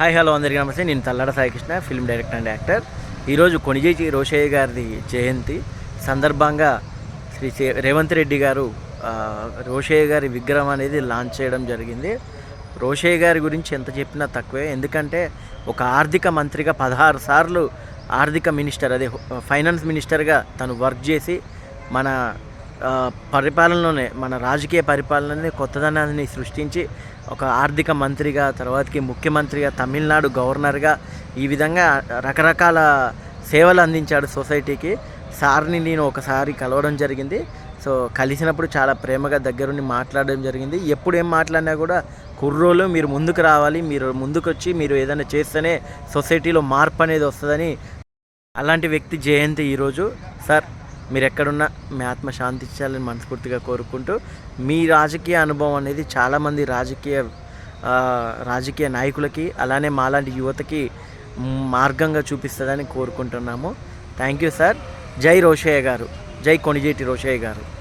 Hi hello అందరికీ నమస్తే. నేను Tallada Saikrishna film director and actor. ఈరోజు కొణిజేచి రోషయ్య గారిది జయంతి. సందర్భంగా శ్రీ రేవంత్ రెడ్డి గారు రోషయ్య గారి విగ్రహం అనేది లాంచ్ చేయడం జరిగింది. రోషయ్య గారి గురించి ఎంత చెప్పినా తక్కువే. ఎందుకంటే ఒక ఆర్థిక మంత్రిగా పదహారు సార్లు ఆర్థిక మినిస్టర్ అదే ఫైనాన్స్ మినిస్టర్గా తను వర్క్ చేసి మన పరిపాలనలోనే మన రాజకీయ పరిపాలననే కొత్తదనాన్ని సృష్టించి ఒక ఆర్థిక మంత్రిగా తర్వాతకి ముఖ్యమంత్రిగా తమిళనాడు గవర్నర్గా ఈ విధంగా రకరకాల సేవలు అందించాడు సొసైటీకి. సార్ని నేను ఒకసారి కలవడం జరిగింది. సో కలిసినప్పుడు చాలా ప్రేమగా దగ్గరుండి మాట్లాడడం జరిగింది. ఎప్పుడు ఏం మాట్లాడినా కూడా కుర్రోలు మీరు ముందుకు రావాలి మీరు ముందుకు వచ్చి మీరు ఏదైనా చేస్తేనే సొసైటీలో మార్పు అనేది వస్తుందని. అలాంటి వ్యక్తి జయంతి ఈరోజు. సార్ మీరు ఎక్కడున్నా మీ ఆత్మ శాంతించాలని మనస్ఫూర్తిగా కోరుకుంటూ మీ రాజకీయ అనుభవం అనేది చాలామంది రాజకీయ రాజకీయ నాయకులకి అలానే మాలాంటి యువతకి మార్గంగా చూపిస్తుందని కోరుకుంటున్నాము. Thank you sir. జై రోషయ్య గారు. జై కొణిజేటి రోషయ్య గారు.